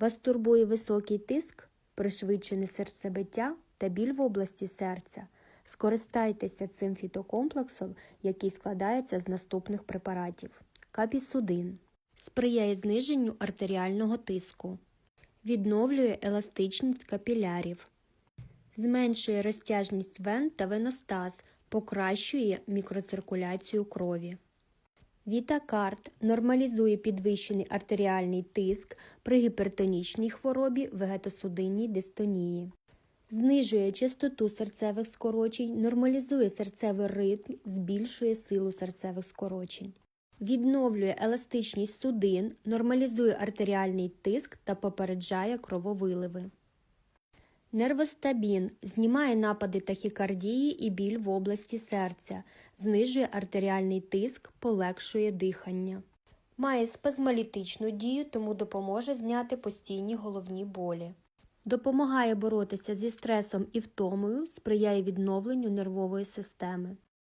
Вас турбує високий тиск, пришвидшене серцебиття та біль в області серця. Скористайтеся цим фітокомплексом, який складається з наступних препаратів. Капісудин сприяє зниженню артеріального тиску, відновлює еластичність капілярів, зменшує розтяжність вен та веностаз, покращує мікроциркуляцію крові. Вітакарт нормалізує підвищений артеріальний тиск при гіпертонічній хворобі вегетосудинній дистонії. Знижує частоту серцевих скорочень, нормалізує серцевий ритм, збільшує силу серцевих скорочень. Відновлює еластичність судин, нормалізує артеріальний тиск та попереджає крововиливи. Нервостабін знімає напади тахікардії і біль в області серця, знижує артеріальний тиск, полегшує дихання. Має спазмолітичну дію, тому допоможе зняти постійні головні болі. Допомагає боротися зі стресом і втомою, сприяє відновленню нервової системи.